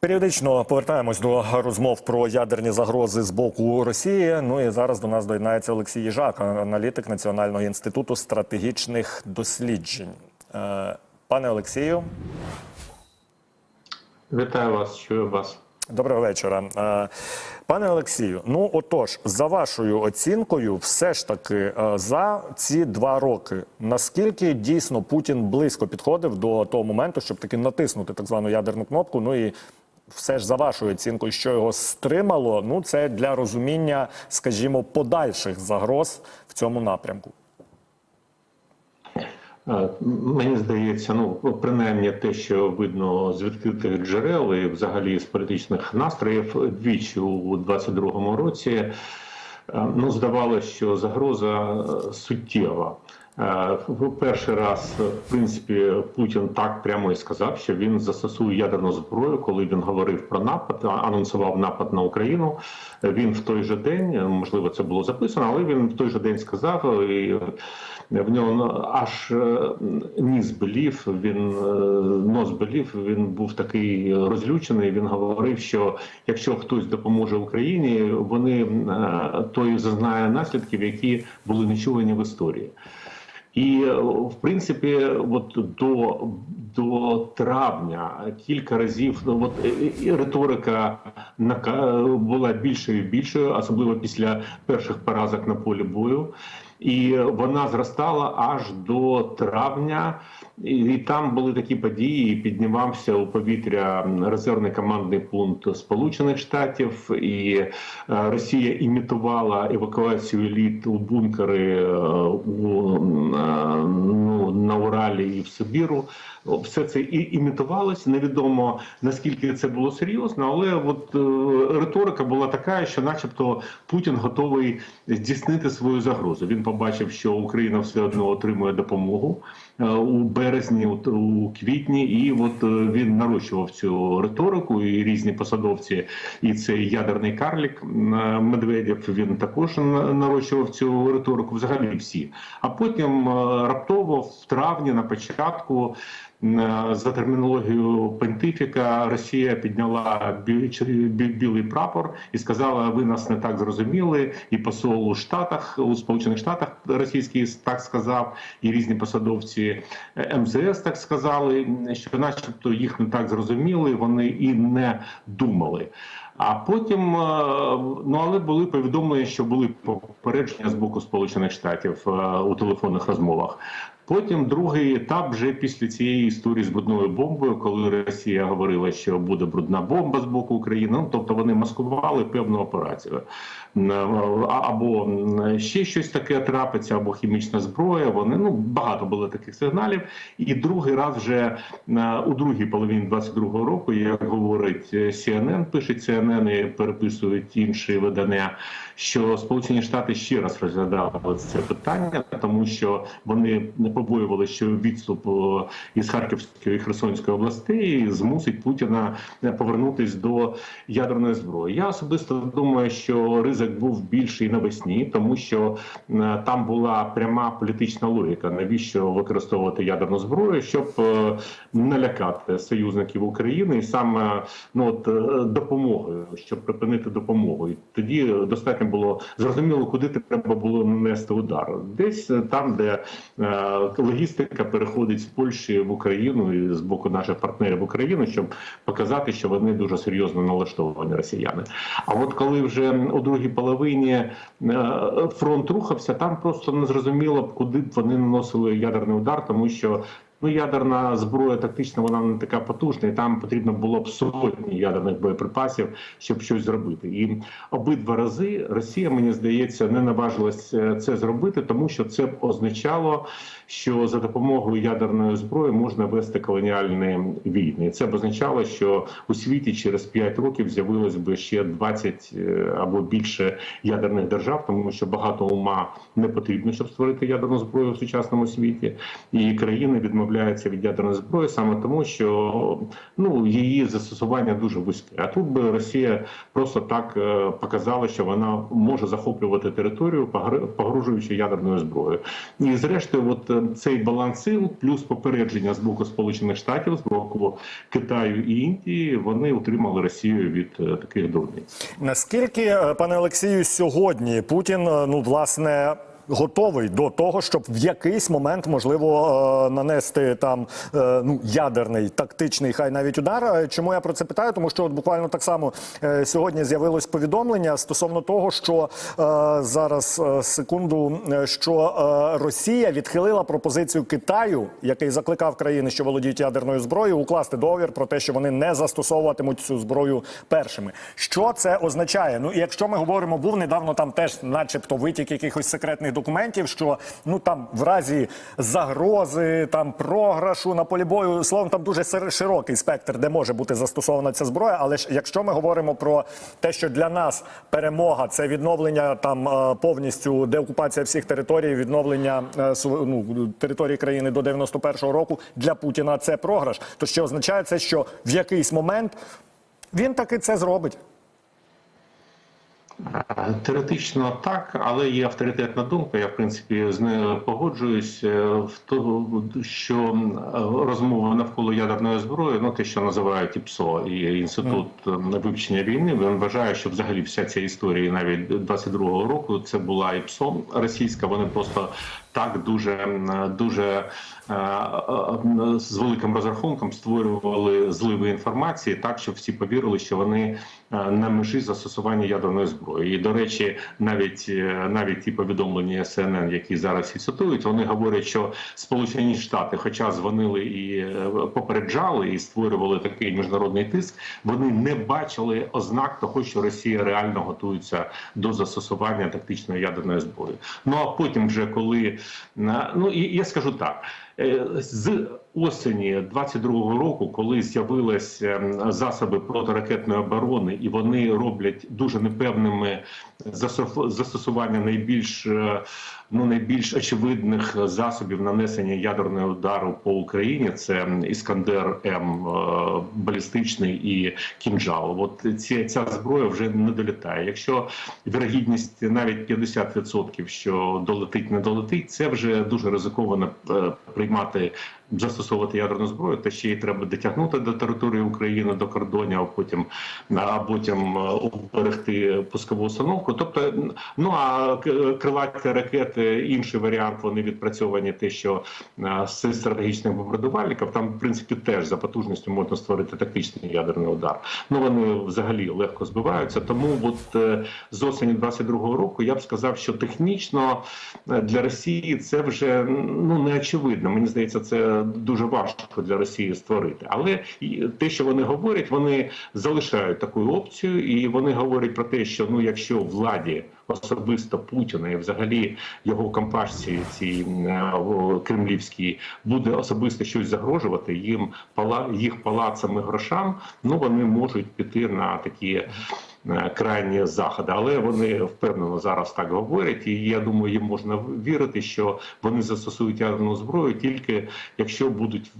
Періодично повертаємось до розмов про ядерні загрози з боку Росії. Ну і зараз до нас доєднається Олексій Їжак, аналітик Національного інституту стратегічних досліджень. Е, Пане Олексію, Вітаю вас, чую вас. доброго вечора. Е, Пане Олексію, ну отож, за вашою оцінкою, все ж таки е, за ці два роки, наскільки дійсно Путін близько підходив до того моменту, щоб таки натиснути так звану ядерну кнопку? Ну і все ж за вашою оцінкою, що його стримало, ну це для розуміння, скажімо, подальших загроз в цьому напрямку. Е, Мені здається, ну принаймні те, що видно з відкритих джерел і взагалі з політичних настроїв, двічі у 22-му році е, ну здавалося, що загроза е, суттєва. Е, Перший раз, в принципі, Путін так прямо і сказав, що він застосує ядерну зброю, коли він говорив про напад, анонсував напад на Україну. Він в той же день, можливо, це було записано, але він в той же день сказав, і в нього аж е, ніс болів, він е, нос болів, він був такий розлючений. Він говорив, що якщо хтось допоможе Україні, вони той зазнає наслідків, які були нечувані в історії. І е, в принципі, от до, до травня кілька разів ну, от, і риторика була більшою і більшою, особливо після перших поразок на полі бою. І вона зростала аж до травня, і, там були такі події. Піднімався у повітря резервний командний пункт Сполучених Штатів, і е, Росія імітувала евакуацію еліт у бункери е, у, е, ну, на Уралі і в Сибіру. Все це і імітувалося. Невідомо наскільки це було серйозно, але от е, риторика була така, що, начебто, Путін готовий здійснити свою загрозу. Він побачив, що Україна все одно отримує допомогу у березні, от, у квітні, і от е, він нарощував цю риторику, і різні посадовці, і цей ядерний карлік е, Медведєв. Він також на- нарощував цю риторику. Взагалі всі. А потім е, раптово в травні на початку. е, За термінологією понтифіка Росія підняла бі- білий прапор і сказала: ви нас не так зрозуміли. І посол у Штатах у Сполучених Штатах російський так сказав, і різні посадовці МЗС так сказали, що, начебто, їх не так зрозуміли, вони і не думали. А потім, е, ну але були повідомлення, що були попередження з боку Сполучених Штатів е, у телефонних розмовах. Потім другий етап вже після цієї історії з брудною бомбою, коли Росія говорила, що буде брудна бомба з боку України. Ну тобто вони маскували певну операцію. Або ще щось таке трапиться, або хімічна зброя. Вони ну багато було таких сигналів. І другий раз вже е, у другій половині 22-го року, як говорить е, CNN, пише CNN і переписують інші видання, що Сполучені Штати ще раз розглядали це питання, тому що вони не побоювалися, що відступ е, із Харківської і Херсонської областей змусить Путіна повернутись до ядерної зброї. Я особисто думаю, що ризик був більший навесні, тому що е, там була пряма політична логіка, навіщо використовувати ядерну зброю, щоб е, налякати союзників України і саме ну от допомогою, щоб припинити допомогу. І тоді достатньо було зрозуміло, куди треба було нанести удар. Десь е, там, де е, логістика переходить з Польщі в Україну і з боку наших партнерів в Україну, щоб показати, що вони дуже серйозно налаштовані росіяни. А от коли вже у другій половині е, фронт рухався, там просто не зрозуміло, куди б вони наносили ядерний удар, тому що. Ну, ядерна зброя тактична, вона не така потужна, і там потрібно було б сотні ядерних боєприпасів, щоб щось зробити. І обидва рази Росія, мені здається, не наважилась е, це зробити, тому що це б означало, що за допомогою ядерної зброї можна вести колоніальні війни. І Це б означало, що у світі через 5 років з'явилось би ще 20 е, або більше ядерних держав, тому що багато ума не потрібно, щоб створити ядерну зброю в сучасному світі, і країни відмовляються відмовляється від ядерної зброї саме тому, що ну її застосування дуже вузьке. А тут би Росія просто так е, показала, що вона може захоплювати територію, погр- погрожуючи ядерною зброєю. І зрештою, от е, цей баланс сил, плюс попередження з боку Сполучених Штатів, з боку Китаю і Індії, вони утримали Росію від е, таких дурниць. Наскільки, пане Олексію, сьогодні Путін ну власне. Готовий до того, щоб в якийсь момент можливо е, нанести там е, ну ядерний тактичний, хай навіть удар. Е, Чому я про це питаю? Тому що от буквально так само сьогодні з'явилось повідомлення стосовно того, що зараз секунду, що Росія відхилила пропозицію Китаю, який закликав країни, що володіють ядерною зброєю, укласти договір про те, що вони не застосовуватимуть цю зброю першими. Що це означає? Ну і якщо ми говоримо, був недавно там теж, начебто, витік якихось секретних документів, що ну там в разі загрози, там програшу на полі бою, словом, там дуже широкий спектр, де може бути застосована ця зброя. Але ж якщо ми говоримо про те, що для нас перемога це відновлення там е, повністю деокупація всіх територій, відновлення е, ну, території країни до 91-го року для Путіна це програш. То що означає це, що в якийсь момент він таки це зробить. Теоретично так, але є авторитетна думка. Я в принципі з нею погоджуюсь. е, В тому, що розмова навколо ядерної зброї, ну те, що називають ІПСО і інститут е, вивчення війни, він вважає, що взагалі вся ця історія, навіть 22-го року, це була ІПСО російська. Вони просто так дуже дуже е, е, з великим розрахунком створювали зливи інформації, так щоб всі повірили, що вони е, на межі застосування ядерної зброї. І до речі, навіть е, навіть ті повідомлення CNN, які зараз і цитують, вони говорять, що Сполучені Штати, хоча дзвонили і е, попереджали і створювали такий міжнародний тиск, вони не бачили ознак того, що Росія реально готується до застосування тактичної ядерної зброї. Ну а потім, вже коли ну і я скажу так. Е, З осені 22-го року, коли з'явились ем, засоби протиракетної оборони, і вони роблять дуже непевними застосування найбільш е, ну найбільш очевидних засобів нанесення ядерного удару по Україні, це Іскандер М е, балістичний і кінжал. От ці ця зброя вже не долітає. Якщо вірогідність навіть 50%, що долетить, не долетить, це вже дуже ризиковано е, приймати. Застосовувати ядерну зброю, та ще й треба дотягнути до території України до кордонів, а потім а потім е, уберегти пускову установку. Тобто, ну а крилаті ракети, інший варіант, вони відпрацьовані те, що е, з стратегічних бомбардувальників там, в принципі, теж за потужністю можна створити тактичний ядерний удар. Ну вони взагалі легко збиваються. Тому, от е, з осені 22-го року, я б сказав, що технічно е, для Росії це вже ну не очевидно. Мені здається, це дуже важко для Росії створити. Але те, що вони говорять, вони залишають таку опцію, і вони говорять про те, що ну якщо владі особисто Путіна і взагалі його компашці цій е, кремлівській буде особисто щось загрожувати їм пала їх палацам і грошам. Ну вони можуть піти на такі. Е, Крайні заходи, але вони впевнено зараз так говорять, і я думаю, їм можна вірити, що вони застосують ядерну зброю тільки якщо будуть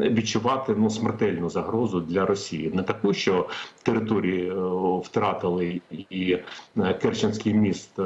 відчувати ну смертельну загрозу для Росії, не таку, що території е, втратили і е, Керченський міст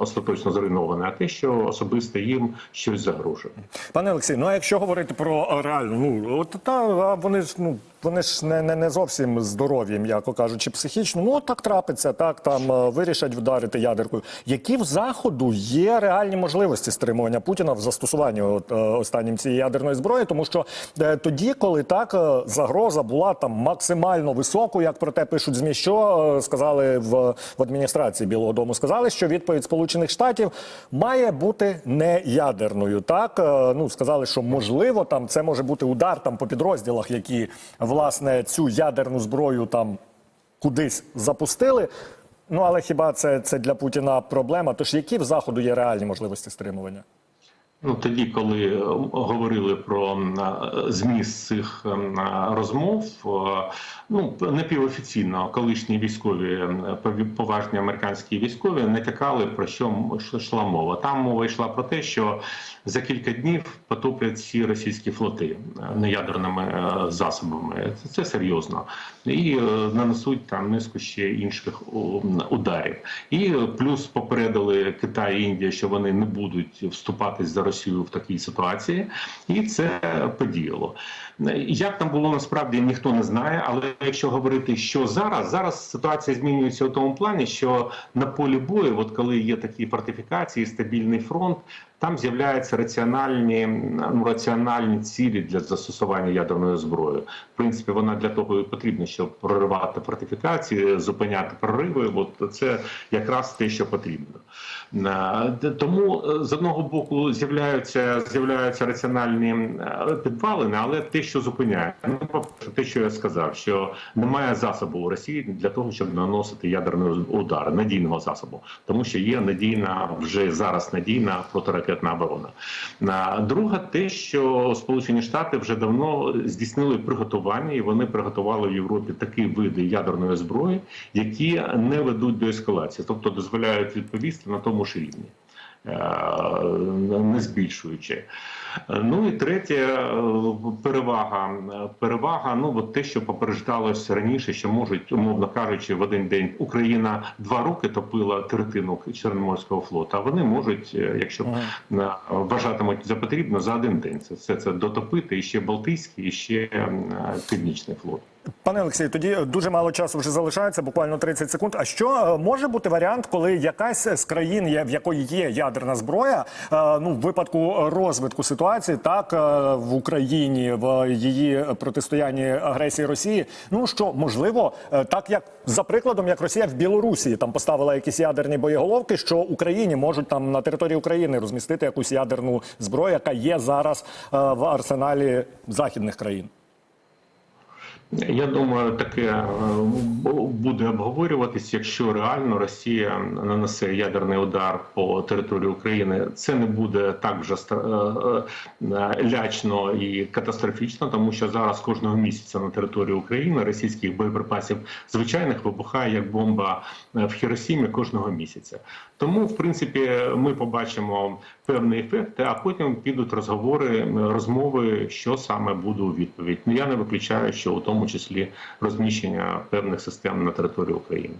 остаточно зруйнований, а те, що особисто їм щось загрожує. Пане Олексій, ну а якщо говорити про реальну, ну от та вони ж ну вони ж не, не, не зовсім здорові, м'яко кажучи, психічно. Ну от так трапиться, так там е, вирішать вдарити ядеркою. Які в заходу є реальні можливості стримування Путіна в застосуванні от, е, останнім цієї ядерної зброї? Тому що е, тоді, коли так загроза була там максимально високою, як про те пишуть змі, що сказали в, в адміністрації Білого Дому, сказали, що відповідь Сполучених Штатів має бути не ядерною. Так ну сказали, що можливо там це може бути удар там по підрозділах, які власне цю ядерну зброю там кудись запустили. Ну але хіба це, це для Путіна проблема? Тож які в заходу є реальні можливості стримування? Ну тоді, коли е, говорили про е, зміст цих е, розмов, ну напівофіційно колишні військові поважні американські військові натякали про що йшла мова. Там мова йшла про те, що за кілька днів потоплять всі російські флоти неядерними засобами. Це, це серйозно і нанесуть там низку ще інших ударів. І плюс попередили Китай і Індія, що вони не будуть вступатись за Росію в такій ситуації, і це подіяло. Як там було насправді ніхто не знає. Але якщо говорити, що зараз, зараз ситуація змінюється у тому плані, що на полі бою, от коли є такі фортифікації, стабільний фронт. Там з'являються раціональні ну, раціональні цілі для застосування ядерної зброї. В принципі, вона для того і потрібна, щоб проривати фортифікації, зупиняти прориви. От це якраз те, що потрібно. Тому е, з одного боку з'являються з'являються раціональні е, підвалини, але те, що зупиняє, ну те, що я сказав, що немає засобу у Росії для того, щоб наносити ядерний удар, надійного засобу, тому що є надійна вже зараз надійна протиракетна оборона. Друге, те, що Сполучені Штати вже давно здійснили приготування, і вони приготували в Європі такі види ядерної зброї, які не ведуть до ескалації, тобто дозволяють відповісти на тому ж рівні. е, Не збільшуючи. Ну і третє е, перевага. Перевага, ну от те, що попереджалось раніше, що можуть, умовно кажучи, в один день Україна два роки топила третину Чорноморського флоту, а вони можуть, е, якщо вважатимуть за потрібно, за один день це все це дотопити і ще Балтійський, і ще Північний флот. Пане Олексію, тоді дуже мало часу вже залишається, буквально 30 секунд. А що е, може бути варіант, коли якась з країн, в якої є ядерна зброя, е, ну в випадку розвитку ситуації, так е, в Україні, в її протистоянні агресії Росії, ну що можливо, е, так як за прикладом, як Росія в Білорусі там поставила якісь ядерні боєголовки, що Україні можуть там на території України розмістити якусь ядерну зброю, яка є зараз е, в арсеналі західних країн. Я думаю, таке е, буде обговорюватись, якщо реально Росія нанесе ядерний удар по території України. Це не буде так вже е, е, лячно і катастрофічно, тому що зараз кожного місяця на території України російських боєприпасів звичайних вибухає як бомба в Хіросімі кожного місяця. Тому, в принципі, ми побачимо певний ефект, а потім підуть розговори, розмови, що саме буде у відповідь. Ну я не виключаю, що у тому числі розміщення певних систем на території України.